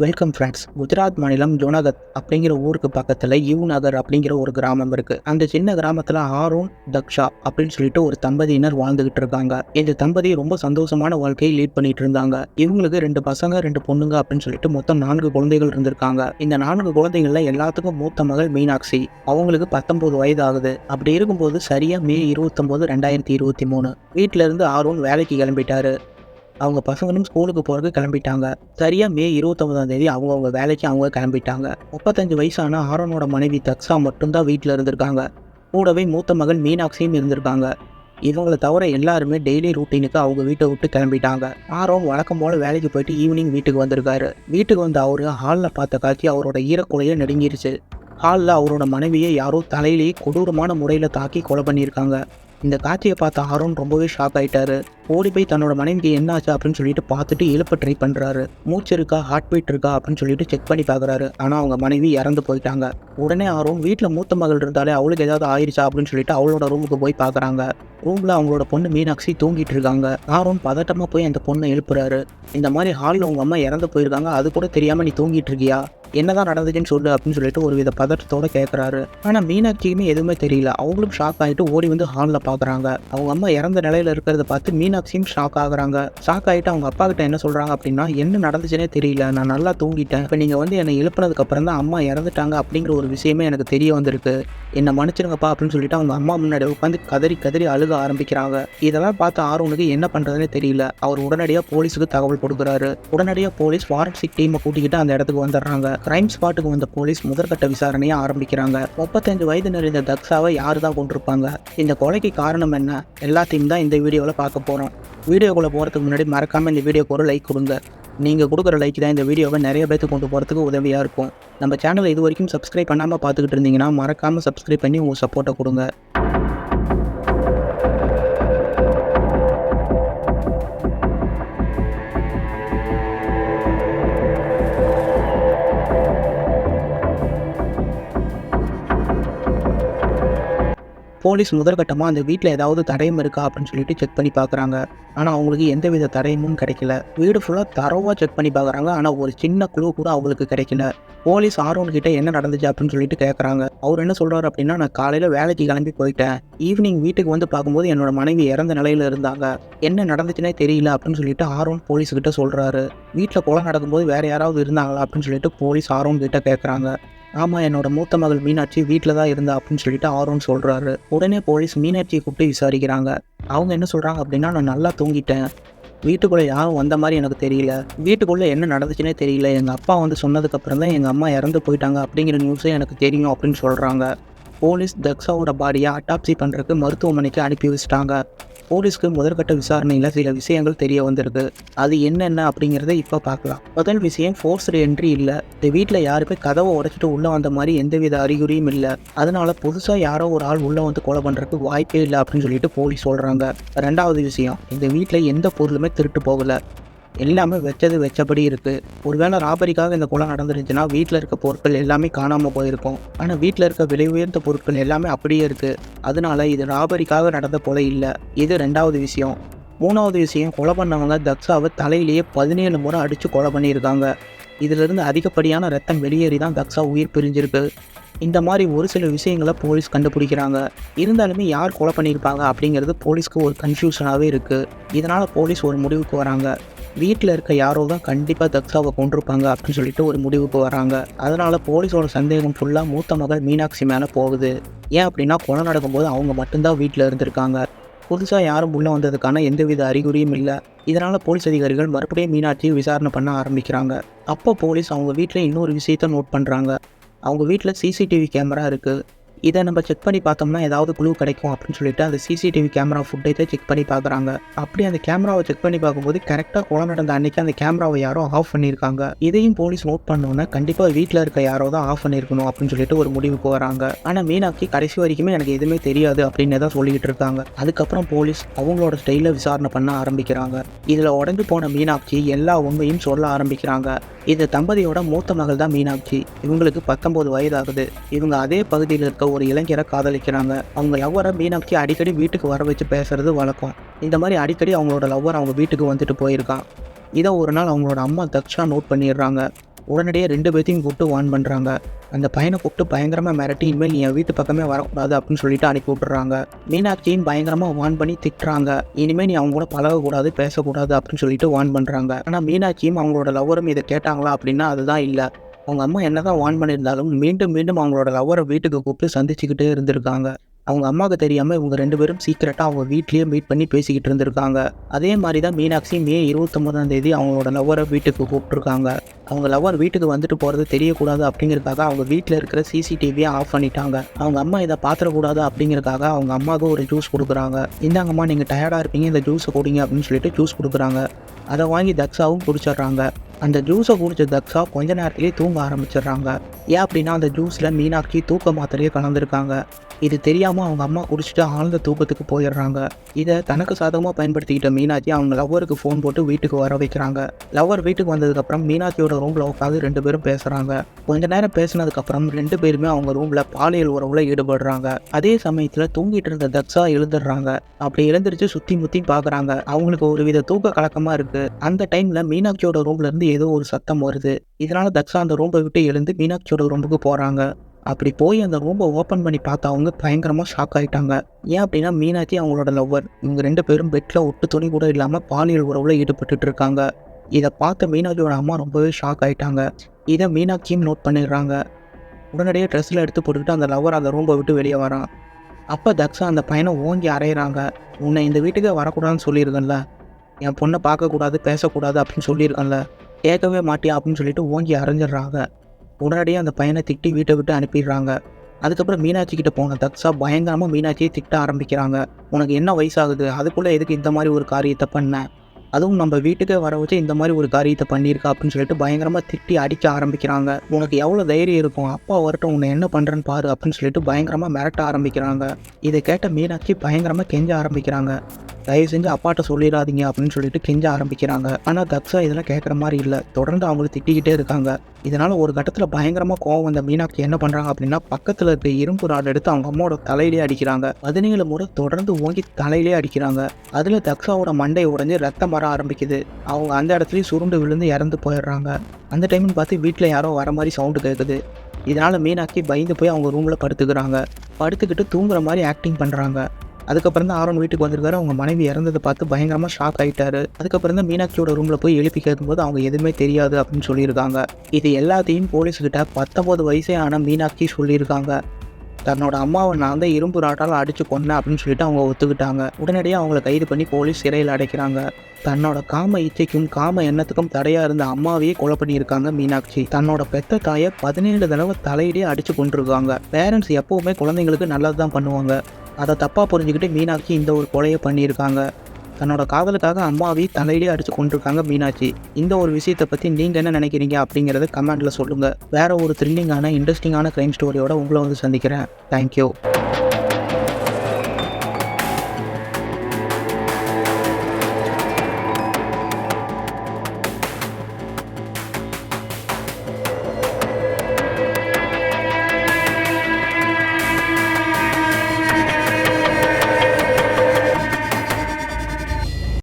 Welcome friends Gujarat மாநிலம் ஜோனகத் அப்படிங்கிற ஊருக்கு பக்கத்தில் யூ நகர் அப்படிங்கிற ஒரு கிராமம் இருக்குது அந்த சின்ன கிராமத்தில் ஆரோன் தக்ஷா அப்படின்னு சொல்லிட்டு ஒரு தம்பதியினர் வாழ்ந்துகிட்டு இருக்காங்க. இந்த தம்பதி ரொம்ப சந்தோஷமான வாழ்க்கையை லீட் பண்ணிட்டு இருந்தாங்க. இவங்களுக்கு ரெண்டு பசங்க ரெண்டு பொண்ணுங்க அப்படின்னு சொல்லிட்டு மொத்தம் நான்கு குழந்தைகள் இருந்திருக்காங்க. இந்த நான்கு குழந்தைகள்ல எல்லாத்துக்கும் மூத்த மகள் மீனாட்சி. அவங்களுக்கு பத்தொன்பது வயது ஆகுது அப்படி இருக்கும்போது சரியா மே இருபத்தொம்போது ரெண்டாயிரத்தி இருபத்தி மூணு. வீட்டில இருந்து ஆரோன் வேலைக்கு கிளம்பிட்டாரு. அவங்க பசங்களும் ஸ்கூலுக்கு போகிறதுக்கு கிளம்பிட்டாங்க. சரியாக மே இருபத்தொம்பதாம் தேதி அவங்கவுங்க வேலைக்கு அவங்க கிளம்பிட்டாங்க. முப்பத்தஞ்சு வயசான ஆரோனோட மனைவி தக்ஸா மட்டும்தான் வீட்டில் இருந்திருக்காங்க. கூடவே மூத்த மகள் மீனாட்சியும் இருந்திருக்காங்க. இவங்களை தவிர எல்லாருமே டெய்லி ரூட்டீனுக்கு அவங்க வீட்டை விட்டு கிளம்பிட்டாங்க. ஆரோன் வழக்கம் போல் வேலைக்கு போயிட்டு ஈவினிங் வீட்டுக்கு வந்திருக்காரு. வீட்டுக்கு வந்த அவர் ஹாலில் பார்த்த காட்சி அவரோட ஈரக்குலையை நெடுங்கிருச்சு ஹாலில் அவரோட மனைவியை யாரோ தலையிலேயே கொடூரமான முறையில் தாக்கி கொலை பண்ணியிருக்காங்க. இந்த காட்சியை பார்த்த ஆரோன் ரொம்பவே ஷாக் ஆயிட்டாரு. ஓடி போய் தன்னோட மனைவிக்கு என்ன ஆச்சு அப்படின்னு சொல்லிட்டு பார்த்துட்டு எழுப்ப ட்ரை பண்ணுறாரு மூச்சு இருக்கா ஹார்ட் பீட் இருக்கா அப்படின்னு சொல்லிட்டு செக் பண்ணி பார்க்குறாரு. ஆனால் அவங்க மனைவி இறந்து போயிட்டாங்க. உடனே ஆரோன் வீட்டில் மூத்த மகள் இருந்தாலே அவளுக்கு ஏதாவது ஆயிடுச்சா அப்படின்னு சொல்லிட்டு அவளோட ரூமுக்கு போய் பார்க்குறாங்க. ரூமில் அவங்களோட பொண்ணு மீனாட்சி தூங்கிட்டு இருக்காங்க. ஆரோன் பதட்டமாக போய் அந்த பொண்ணை எழுப்புறாரு இந்த மாதிரி ஹாலில் உங்கள் அம்மா இறந்து போயிருக்காங்க. அது கூட தெரியாமல் நீ தூங்கிட்டு இருக்கியா? என்னதான் நடந்துச்சுன்னு சொல்லு அப்படின்னு சொல்லிட்டு ஒரு வித பதற்றத்தோட கேட்குறாரு ஆனால் மீனாட்சிக்குமே எதுவுமே தெரியல. அவங்களும் ஷாக் ஆகிட்டு ஓடி வந்து ஹாலில் பார்க்குறாங்க அவங்க அம்மா இறந்த நிலையில் இருக்கிறத பார்த்து மீனாட்சியும் ஷாக் ஆகுறாங்க. ஷாக் ஆகிட்டு அவங்க அப்பா கிட்ட என்ன சொல்கிறாங்க அப்படின்னா என்ன நடந்துச்சுன்னே தெரியல. நான் நல்லா தூங்கிட்டேன். இப்போ நீங்கள் வந்து என்னை எழுப்பினதுக்கு அப்புறம் தான் அம்மா இறந்துட்டாங்க அப்படிங்கிற ஒரு விஷயமே எனக்கு தெரிய வந்திருக்கு. என்னை மன்னிச்சிருங்கப்பா அப்படின்னு சொல்லிட்டு அவங்க அம்மா முன்னாடி உட்காந்து கதறி கதறி அழுக ஆரம்பிக்கிறாங்க. இதெல்லாம் பார்த்து ஆர்வனுக்கு என்ன பண்ணுறதுனே தெரியல. அவர் உடனடியாக போலீஸுக்கு தகவல் கொடுக்குறாரு. உடனடியாக போலீஸ் ஃபாரன்சிக் டீமை கூட்டிக்கிட்டு அந்த இடத்துக்கு வந்துடுறாங்க. கிரைம் ஸ்பாட்டுக்கு வந்த போலீஸ் முதற்கட்ட விசாரணையை ஆரம்பிக்கிறாங்க. முப்பத்தஞ்சு வயது நிறைந்த தக்ஷாவை யார் தான் கொண்டிருப்பாங்க இந்த கொலைக்கு காரணம் என்ன? எல்லாத்தையும் தான் இந்த வீடியோவில் பார்க்க போகிறோம் வீடியோக்குள்ளே போகிறதுக்கு முன்னாடி மறக்காமல் இந்த வீடியோக்கு ஒரு லைக் கொடுங்க. நீங்கள் கொடுக்குற லைக் தான் இந்த வீடியோவை நிறைய பேருக்கு கொண்டு போகிறதுக்கு உதவியாக இருக்கும். நம்ம சேனலை இது வரைக்கும் சப்ஸ்கிரைப் பண்ணாமல் பார்த்துக்கிட்டு இருந்தீங்கன்னா மறக்காமல் சப்ஸ்கிரைப் பண்ணி உங்கள் சப்போர்ட்டை கொடுங்க. போலீஸ் முதற்கட்டமாக அந்த வீட்டில் ஏதாவது தடயம் இருக்கா அப்படின்னு சொல்லிட்டு செக் பண்ணி பார்க்குறாங்க ஆனால் அவங்களுக்கு எந்தவித தடயமும் கிடைக்கல. வீடு ஃபுல்லாக தரவாக செக் பண்ணி பார்க்குறாங்க ஆனால் ஒரு சின்ன குழு கூட அவங்களுக்கு கிடைக்கல. போலீஸ் ஆர்வன் கிட்ட என்ன நடந்துச்சு அப்படின்னு சொல்லிட்டு கேட்குறாங்க அவர் என்ன சொல்கிறாரு அப்படின்னா நான் காலையில் வேலைக்கு கிளம்பி போயிட்டேன். ஈவினிங் வீட்டுக்கு வந்து பார்க்கும்போது என்னோட மனைவி இறந்த நிலையில் இருந்தாங்க. என்ன நடந்துச்சுனே தெரியல அப்படின்னு சொல்லிட்டு ஆர்வன் போலீஸ் கிட்ட சொல்கிறாரு வீட்டில் கொலை நடக்கும்போது வேறு யாராவது இருந்தாங்களா அப்படின்னு சொல்லிட்டு போலீஸ் ஆர்வன் கிட்ட கேட்குறாங்க ஆமாம் என்னோட மூத்த மகள் மீனாட்சி வீட்டில் தான் இருந்தா அப்படின்னு சொல்லிட்டு ஆரோன் சொல்கிறாரு உடனே போலீஸ் மீனாட்சியை கூப்பிட்டு விசாரிக்கிறாங்க. அவங்க என்ன சொல்கிறாங்க அப்படின்னா நான் நல்லா தூங்கிட்டேன். வீட்டுக்குள்ளே யாரும் வந்த மாதிரி எனக்கு தெரியல. வீட்டுக்குள்ளே என்ன நடந்துச்சுனே தெரியல. எங்கள் அப்பா வந்து சொன்னதுக்கப்புறம் தான் எங்கள் அம்மா இறந்து போயிட்டாங்க அப்படிங்கிற நியூஸே எனக்கு தெரியும் அப்படின்னு சொல்கிறாங்க போலீஸ் தக்ஷாவோட பாடியை அட்டாப்சி பண்ணுறதுக்கு மருத்துவமனைக்கு அனுப்பி வச்சிட்டாங்க. போலீஸ்க்கு முதற்கட்ட விசாரணையில் சில விஷயங்கள் தெரிய வந்திருக்கு. அது என்னென்ன அப்படிங்கிறத இப்போ பார்க்கலாம். முதல் விஷயம் ஃபோர்ஸ்டு என்ட்ரி இல்லை. இந்த வீட்டில் யாருமே கதவை உடைச்சிட்டு உள்ளே வந்த மாதிரி எந்தவித அறிகுறியும் இல்லை. அதனால புதுசாக யாரோ ஒரு ஆள் உள்ளே வந்து கொலை பண்ணுறதுக்கு வாய்ப்பே இல்லை அப்படின்னு சொல்லிட்டு போலீஸ் சொல்கிறாங்க ரெண்டாவது விஷயம் இந்த வீட்டில் எந்த பொருளுமே திருட்டு போகலை. எல்லாமே வச்சது வச்சபடி இருக்குது ஒருவேளை ராபரிக்காக இந்த கொலை நடந்துருந்துச்சுன்னா வீட்டில் இருக்க பொருட்கள் எல்லாமே காணாமல் போயிருக்கும். ஆனால் வீட்டில் இருக்க விலை உயர்ந்த பொருட்கள் எல்லாமே அப்படியே இருக்குது அதனால இது ராபரிக்காக நடந்த கொலை இல்லை. இது ரெண்டாவது விஷயம். மூணாவது விஷயம் கொலை பண்ணவங்க தக்ஷாவை தலையிலேயே பதினேழு முறை அடித்து கொலை பண்ணியிருக்காங்க. இதிலிருந்து அதிகப்படியான ரத்தம் வெளியேறி தான் தக்ஷா உயிர் பிரிஞ்சிருக்கு. இந்த மாதிரி ஒரு சில விஷயங்களை போலீஸ் கண்டுபிடிக்கிறாங்க. இருந்தாலுமே யார் கொலை பண்ணியிருப்பாங்க அப்படிங்கிறது போலீஸ்க்கு ஒரு கன்ஃபியூஷனாகவே இருக்குது இதனால் போலீஸ் ஒரு முடிவுக்கு வராங்க. வீட்டில் இருக்க யாரோ தான் கண்டிப்பாக தக்ஷாவை கொண்டிருப்பாங்க அப்படின்னு சொல்லிட்டு ஒரு முடிவுக்கு வராங்க. அதனால் போலீஸோட சந்தேகம் ஃபுல்லாக மூத்த மகள் மீனாட்சி மேலே போகுது. ஏன் அப்படின்னா கொலை நடக்கும்போது அவங்க மட்டும்தான் வீட்டில் இருந்திருக்காங்க. புதுசாக யாரும் உள்ளே வந்ததுக்கான எந்தவித அறிகுறியும் இல்லை. இதனால் போலீஸ் அதிகாரிகள் மறுபடியும் மீனாட்சியை விசாரணை பண்ண ஆரம்பிக்கிறாங்க. அப்போ போலீஸ் அவங்க வீட்டில் இன்னொரு விஷயத்த நோட் பண்ணுறாங்க அவங்க வீட்டில் சிசிடிவி கேமரா இருக்குது இதை நம்ம செக் பண்ணி பார்த்தோம்னா ஏதாவது குழு கிடைக்கும் அப்படின்னு சொல்லிட்டு அந்த சிசிடிவி கேமரா ஃபுட்டேஜை செக் பண்ணி பார்க்குறாங்க. அப்படி அந்த கேமராவை செக் பண்ணி பார்க்கும்போது கரெக்டாக கொலை நடந்த அன்னைக்கு அந்த கேமராவை யாரோ ஆஃப் பண்ணியிருக்காங்க. இதையும் போலீஸ் நோட் பண்ணோன்னே கண்டிப்பாக வீட்டில் இருக்க யாரோ தான் ஆஃப் பண்ணியிருக்கணும் அப்படின்னு சொல்லிட்டு ஒரு முடிவுக்கு வராங்க. ஆனால் மீனாட்சி கடைசி வரைக்குமே எனக்கு எதுவுமே தெரியாது அப்படின்னு தான் சொல்லிக்கிட்டு இருக்காங்க. அதுக்கப்புறம் போலீஸ் அவங்களோட ஸ்டைலில் விசாரணை பண்ண ஆரம்பிக்கிறாங்க. இதில் உடஞ்சு போன மீனாட்சி எல்லா உண்மையும் சொல்ல ஆரம்பிக்கிறாங்க. இந்த தம்பதியோட மூத்த மகள் தான் மீனாட்சி. இவங்களுக்கு பத்தொன்பது வயதாகுது. இவங்க அதே பகுதியில் இருக்க ஒரு இளைஞரை காதலிக்கிறாங்க. அவங்க லவ்வரை மீனாட்சி அடிக்கடி வீட்டுக்கு வர வச்சு பேசுறது வழக்கம். இந்த மாதிரி அடிக்கடி அவங்களோட லவ்வர் அவங்க வீட்டுக்கு வந்துட்டு போயிருக்கான். இதை ஒரு நாள் அவங்களோட அம்மா தக்ஷா நோட் பண்ணிடுறாங்க. உடனடியே ரெண்டு பேர்த்தையும் கூப்பிட்டு வார்ன் பண்ணுறாங்க அந்த பையனை கூப்பிட்டு பயங்கரமாக மிரட்டி இனிமேல் நீ என் வீட்டு பக்கமே வரக்கூடாது அப்படின்னு சொல்லிட்டு அனுப்பி விட்டுறாங்க. மீனாட்சியும் பயங்கரமாக வார்ன் பண்ணி திட்டுறாங்க. இனிமேல் நீ அவங்க கூட பழகக்கூடாது பேசக்கூடாது அப்படின்னு சொல்லிட்டு வார்ன் பண்ணுறாங்க ஆனால் மீனாட்சியும் அவங்களோட லவ்வரும் இதை கேட்டாங்களா அப்படின்னா அதுதான் இல்லை. அவங்க அம்மா என்னதான் வார்ன் பண்ணியிருந்தாலும் மீண்டும் மீண்டும் அவங்களோட லவ்வரை வீட்டுக்கு கூப்பிட்டு சந்திச்சுக்கிட்டே இருந்திருக்காங்க. அவங்க அம்மாவுக்கு தெரியாமல் இவங்க ரெண்டு பேரும் சீக்கிரட்டாக அவங்க வீட்லேயே மீட் பண்ணி பேசிக்கிட்டு இருந்திருக்காங்க. அதே மாதிரி தான் மீனாட்சி மே இருபத்தொம்போதாம் தேதி அவங்களோட லவ்வரை வீட்டுக்கு கூப்பிட்ருக்காங்க அவங்க லவ்வர் வீட்டுக்கு வந்துட்டு போகிறது தெரியக்கூடாது அப்படிங்கிறதுக்காக அவங்க வீட்டில் இருக்கிற சிசிடிவியை ஆஃப் பண்ணிட்டாங்க. அவங்க அம்மா இதை பார்த்துடக்கூடாது அப்படிங்கிறதுக்காக அவங்க அம்மாவுக்கு ஒரு ஜூஸ் கொடுக்குறாங்க. இந்தாங்கம்மா நீங்கள் டயர்டாக இருப்பீங்க இந்த ஜூஸை கொடுங்க அப்படின்னு சொல்லிட்டு ஜூஸ் கொடுக்குறாங்க. அதை வாங்கி தக்ஷாவும் குடிச்சிடுறாங்க. அந்த ஜூஸை குடிச்ச தக்ஷா கொஞ்ச நேரத்திலேயே தூங்க ஆரம்பிச்சிடுறாங்க. ஏன் அப்படின்னா அந்த ஜூஸில் மீனாட்சி தூக்க மாத்திரையே கலந்துருக்காங்க. இது தெரியாமல் அவங்க அம்மா குடிச்சிட்டு ஆழ்ந்த தூக்கத்துக்கு போயிடுறாங்க. இதை தனக்கு சாதகமாக பயன்படுத்திக்கிட்ட மீனாட்சி அவங்க லவ்வருக்கு ஃபோன் போட்டு வீட்டுக்கு வர வைக்கிறாங்க. லவ்வர் வீட்டுக்கு வந்ததுக்கப்புறம் மீனாட்சியோட ரூமில் உட்காந்து ரெண்டு பேரும் பேசுகிறாங்க கொஞ்ச நேரம் பேசினதுக்கப்புறம் ரெண்டு பேருமே அவங்க ரூமில் பாலியல் உறவுல ஈடுபடுறாங்க. அதே சமயத்தில் தூங்கிட்டு இருந்த தக்ஷா எழுந்துடுறாங்க. அப்படி எழுந்திரிச்சு சுற்றி முற்றி பார்க்குறாங்க அவங்களுக்கு ஒரு வித தூக்க கலக்கமாக இருக்குது அந்த டைமில் மீனாட்சியோட ரூம்லேருந்து ஏதோ ஒரு சத்தம் வருது. இதனால தக்ஷா அந்த ரூமை விட்டு எழுந்து மீனாட்சியோட ரூமுக்கு போகிறாங்க அப்படி போய் அந்த ரூமை ஓப்பன் பண்ணி பார்த்தா அவங்க பயங்கரமாக ஷாக் ஆகிட்டாங்க ஏன் அப்படின்னா மீனாட்சி அவங்களோட லவ்வர் இவங்க ரெண்டு பேரும் பெட்டில் ஒட்டு துணி கூட இல்லாமல் பாலியல் உறவில் ஈடுபட்டுட்டு இருக்காங்க. இதை பார்த்த மீனாட்சியோட அம்மா ரொம்பவே ஷாக் ஆகிட்டாங்க இதை மீனாட்சியும் நோட் பண்ணிடுறாங்க. உடனடியே ட்ரெஸ்ஸில் எடுத்து போட்டுக்கிட்டு அந்த லவ்வர் அந்த ரூமை விட்டு வெளியே வரான். அப்போ தக்ஷா அந்த பையனை ஓங்கி அரையிறாங்க உன்னை இந்த வீட்டுக்கே வரக்கூடாதுன்னு சொல்லியிருக்கேன்ல என் பொண்ணை பார்க்கக்கூடாது பேசக்கூடாது அப்படின்னு சொல்லியிருக்கேன்ல கேட்கவே மாட்டியா அப்படின்னு சொல்லிட்டு ஓங்கி அரைஞ்சிடுறாங்க. உடனடியே அந்த பையனை திட்டி வீட்டை விட்டு அனுப்பிடுறாங்க. அதுக்கப்புறம் மீனாட்சி கிட்ட போன தக்ஸா பயங்கரமாக மீனாட்சியை திட்ட ஆரம்பிக்கிறாங்க. உனக்கு என்ன வயசாகுது? அதுக்குள்ளே எதுக்கு இந்த மாதிரி ஒரு காரியத்தை பண்ண? அதுவும் நம்ம வீட்டுக்கே வர வச்சு இந்த மாதிரி ஒரு காரியத்தை பண்ணியிருக்கா அப்படின்னு சொல்லிட்டு பயங்கரமாக திட்டி அடிக்க ஆரம்பிக்கிறாங்க. உனக்கு எவ்வளோ தைரியம் இருக்கும்? அப்பா வரட்டும் உன்னை என்ன பண்ணுறேன்னு பாரு அப்படின்னு சொல்லிட்டு பயங்கரமாக மிரட்ட ஆரம்பிக்கிறாங்க. இதை கேட்ட மீனாட்சி பயங்கரமாக கெஞ்ச ஆரம்பிக்கிறாங்க. தயவு செஞ்சு அப்பாட்ட சொல்லிடாதீங்க அப்படின்னு சொல்லிட்டு கெஞ்ச ஆரம்பிக்கிறாங்க. ஆனால் தக்ஷா இதெல்லாம் கேட்குற மாதிரி இல்லை. தொடர்ந்து அவங்களை திட்டிக்கிட்டே இருக்காங்க. இதனால் ஒரு கட்டத்தில் பயங்கரமாக கோவம் வந்த மீனாட்சி என்ன பண்ணுறாங்க அப்படின்னா பக்கத்தில் இருக்க இரும்பு ராடு எடுத்து அவங்க அம்மாவோட தலையிலே அடிக்கிறாங்க. பதினேழு முறை தொடர்ந்து ஓங்கி தலையிலே அடிக்கிறாங்க. அதில் தக்ஷாவோட மண்டை உடைஞ்சு ரத்தம் வர ஆரம்பிக்குது. அவங்க அந்த இடத்துலயும் சுருண்டு விழுந்து இறந்து போயிடுறாங்க. அந்த டைம்னு பார்த்து வீட்டில் யாரோ வர மாதிரி சவுண்டு கேட்குது இதனால் மீனாக்கி பயந்து போய் அவங்க ரூமில் படுத்துக்கிறாங்க. படுத்துக்கிட்டு தூங்குற மாதிரி ஆக்டிங் பண்ணுறாங்க அதுக்கப்புறம் தான் ஆரோன் வீட்டுக்கு வந்திருக்காரு. அவங்க மனைவி இறந்ததை பார்த்து பயங்கரமாக ஷாக் ஆகிட்டாரு அதுக்கப்புறம் தான் மீனாட்சியோட ரூமில் போய் எழுப்பி கேட்கும்போது அவங்க எதுவுமே தெரியாது அப்படின்னு சொல்லியிருக்காங்க. இது எல்லாத்தையும் போலீஸ்கிட்ட பத்தொம்பது வயசே ஆன மீனாட்சி சொல்லியிருக்காங்க. தன்னோட அம்மாவை நான் தான் இரும்பு ராட்டால் அடித்து கொண்டேன் அப்படின்னு சொல்லிட்டு அவங்க ஒத்துக்கிட்டாங்க. உடனடியாக அவங்கள கைது பண்ணி போலீஸ் சிறையில் அடைக்கிறாங்க. தன்னோட காம இச்சைக்கும் காம எண்ணத்துக்கும் தடையா இருந்த அம்மாவையே கொலை பண்ணியிருக்காங்க மீனாட்சி. தன்னோட பெத்த தாயை பதினேழு தடவை தலையிடையே அடிச்சு கொண்டிருக்காங்க பேரண்ட்ஸ் எப்பவுமே குழந்தைங்களுக்கு நல்லது தான் பண்ணுவாங்க. அதை தப்பாக புரிஞ்சுக்கிட்டு மீனாட்சி இந்த ஒரு கொலையை பண்ணியிருக்காங்க. தன்னோட காதலுக்காக அம்மாவை தலையிலே அடித்து கொண்டிருக்காங்க மீனாட்சி. இந்த ஒரு விஷயத்தை பற்றி நீங்கள் என்ன நினைக்கிறீங்க அப்படிங்கிறத கமெண்ட்டில் சொல்லுங்கள் வேறு ஒரு த்ரில்லிங்கான இன்ட்ரெஸ்டிங்கான க்ரைம் ஸ்டோரியோட உங்களை வந்து சந்திக்கிறேன். தேங்க்யூ